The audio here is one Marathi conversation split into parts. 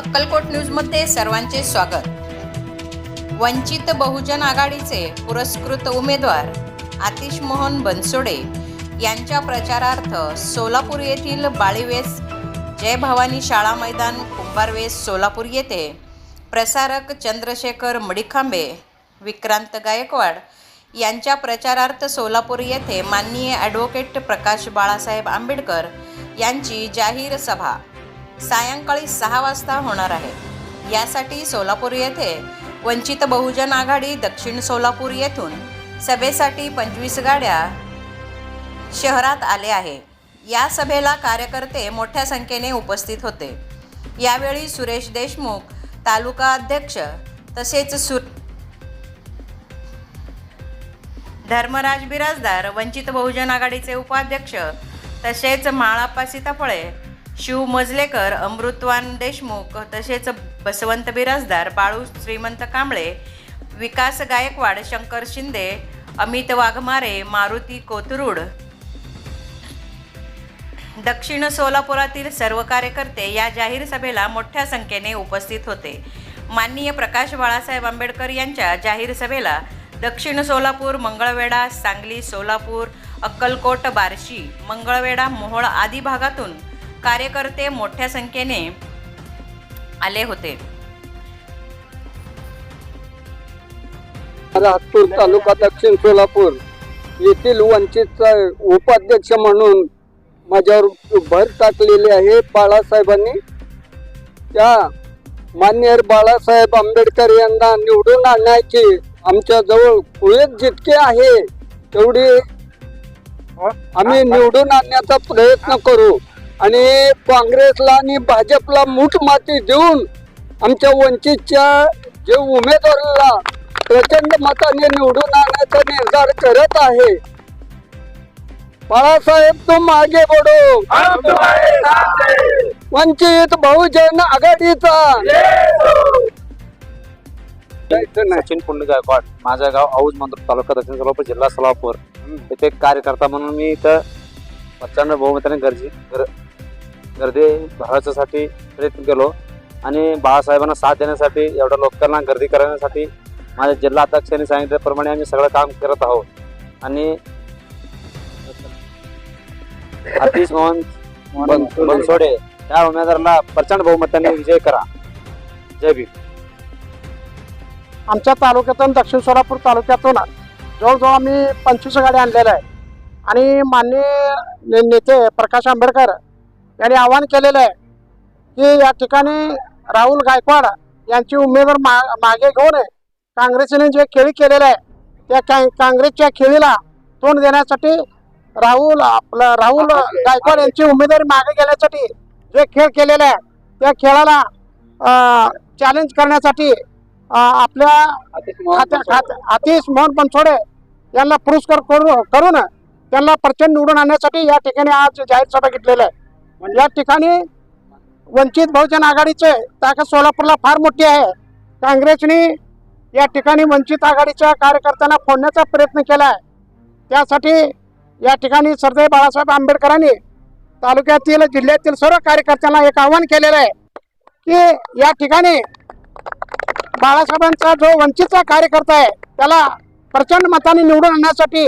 अक्कलकोट न्यूजमध्ये सर्वांचे स्वागत. वंचित बहुजन आघाडीचे पुरस्कृत उमेदवार आतिश मोहन बनसोडे यांच्या प्रचारार्थ सोलापूर येथील बाळीवेस जय भवानी शाळा मैदान कुंभारवेस सोलापूर येथे प्रसारक चंद्रशेखर मडिखांबे विक्रांत गायकवाड यांच्या प्रचारार्थ सोलापूर येथे माननीय ॲडव्होकेट प्रकाश बाळासाहेब आंबेडकर यांची जाहीर सभा. सायंकाळी सहा वाजता होणार आहे. यासाठी सोलापूर येथे वंचित बहुजन आघाडी दक्षिण सोलापूर येथून सभेसाठी पंचवीस गाड्या शहरात आले आहे. या सभेला कार्यकर्ते मोठ्या संख्येने उपस्थित होते. यावेळी सुरेश देशमुख तालुका अध्यक्ष तसेच सु धर्मराज बिराजदार वंचित बहुजन आघाडीचे उपाध्यक्ष तसेच माळाप्पा सीताफळे शिव मजलेकर अमृतवान देशमुख तसेच बसवंत बिराजदार बाळू श्रीमंत कांबळे विकास गायकवाड शंकर शिंदे अमित वाघमारे मारुती कोथरूड. दक्षिण सोलापुरातील सर्व कार्यकर्ते या जाहीर सभेला मोठ्या संख्येने उपस्थित होते. माननीय प्रकाश बाळासाहेब आंबेडकर यांच्या जाहीर सभेला दक्षिण सोलापूर मंगळवेढा सांगली सोलापूर अक्कलकोट बार्शी मंगळवेढा मोहोळ आदी भागातून कार्यकर्ते मोठ्या संख्येने आले होते. लातूर तालुका दक्षिण सोलापूर येथील वंचितचा उपाध्यक्ष म्हणून माझ्यावर भर टाकलेली आहे बाळासाहेबांनी. त्या मान्य बाळासाहेब आंबेडकर यांना निवडून आणण्याची आमच्या जवळ कुळेत जितके आहे तेवढी आम्ही निवडून आणण्याचा प्रयत्न करू. आणि काँग्रेसला आणि भाजपला मूठ माती देऊन आमच्या वंचितच्या जे उमेदवाराला प्रचंड मताने निवडून आणण्याचा निर्धार करत आहे. बाळासाहेब तुम आगे बढो वंचित बहुजन आघाडीचा. सचिन पुंड गायकवाड माझं गाव औज मंत्र तालुका दक्षिण सोलापूर जिल्हा सोलापूर. इथे एक कार्यकर्ता म्हणून मी इथं प्रचंड बहुमताने गर्दी गर- गर्दी भरवण्यासाठी प्रयत्न केलो. आणि बाळासाहेबांना साथ देण्यासाठी एवढ्या लोकांना गर्दी करण्यासाठी माझ्या जिल्हा अध्यक्षांनी सांगितल्याप्रमाणे आम्ही सगळं काम करत आहोत. आणि अतिश मोहन बन- बनसोडे या उमेदवाराला प्रचंड बहुमताने विजय करा. जय भीम. आमच्या तालुक्यातून दक्षिण सोलापूर तालुक्यातून जवळजवळ आम्ही पंचवीस गाड्या आणलेल्या आहे आणि माननीय नेते प्रकाश आंबेडकर यांनी आवाहन केलेलं आहे की या ठिकाणी राहुल गायकवाड यांची उमेदवार मा मागे घेऊन काँग्रेसने जे खेळी केलेलं आहे त्या का काँग्रेसच्या खेळीला तोंड देण्यासाठी राहुल आपलं राहुल गायकवाड यांची उमेदवारी मागे घेण्यासाठी जे खेळ केलेले आहे त्या खेळाला चॅलेंज करण्यासाठी आपल्या आतिश मोहन बनसोडे यांना पुरस्कार करू करून त्यांना प्रचंड निवडून आणण्यासाठी या ठिकाणी आज जाहीर सभा घेतलेली आहे. म्हणजे या ठिकाणी वंचित बहुजन आघाडीचे ताकद सोलापूरला फार मोठी आहे. काँग्रेसने या ठिकाणी वंचित आघाडीच्या कार्यकर्त्यांना फोडण्याचा प्रयत्न केला आहे त्यासाठी या ठिकाणी सरदार बाळासाहेब आंबेडकरांनी तालुक्यातील जिल्ह्यातील सर्व कार्यकर्त्यांना एक आवाहन केलेलं आहे की या ठिकाणी बाळासाहेबांचा जो वंचितचा कार्यकर्ता आहे त्याला प्रचंड मताने निवडून आणण्यासाठी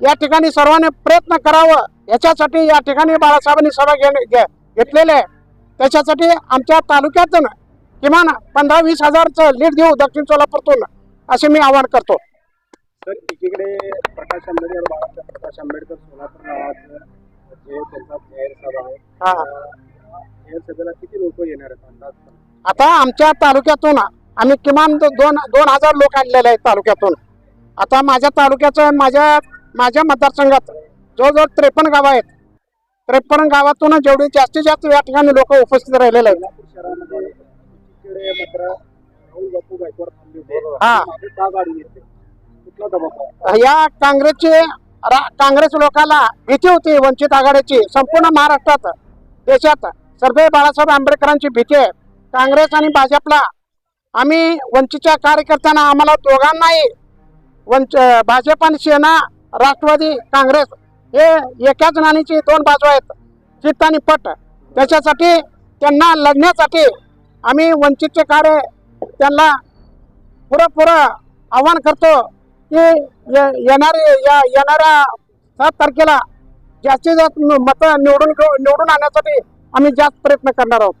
या ठिकाणी सर्वांनी प्रयत्न करावं. याच्यासाठी या ठिकाणी बाळासाहेबांनी सभा घेणे घे- घेतलेले आहे. त्याच्यासाठी आमच्या तालुक्यातून किमान पंधरा वीस हजारचं लीड देऊ दक्षिण सोलापूरतून असे मी आवाहन करतो. तर एकीकडे प्रकाश आंबेडकर बाळासाहेब प्रकाश आंबेडकर सोलापूर गावात जे त्यांचा जाहीर सभा आहे हा. या सभेला किती लोक येणार आहेत अंदाज? आता आमच्या तालुक्यातून आम्ही किमान दोन दोन हजार लोक आणलेले आहेत तालुक्यातून. आता माझ्या तालुक्याचं माझ्या माझ्या मतदारसंघात जवळजवळ त्रेपन्न गावं आहेत. त्रेपन्न गावातून जेवढी जास्तीत जास्त या ठिकाणी लोक उपस्थित राहिलेले आहेत. हा. या काँग्रेसचे रा- काँग्रेस लोकांना भीती होती वंचित आघाडीची संपूर्ण महाराष्ट्रात देशात. सर्वे बाळासाहेब आंबेडकरांची भीती आहे. काँग्रेस आणि भाजपला आम्ही वंचितच्या कार्यकर्त्यांना आम्हाला दोघांनाही वंच भाजप आणि सेना राष्ट्रवादी काँग्रेस हे एकाच नाणीची दोन बाजू आहेत चित्त आणि पट. त्याच्यासाठी त्यांना लढण्यासाठी आम्ही वंचितचे कार्य त्यांना पुरं आव्हान करतो की ये- येणारे या येणाऱ्या सात तारखेला जास्तीत जास्त मतं निवडून निवडून आणण्यासाठी आम्ही जास्त प्रयत्न करणार आहोत.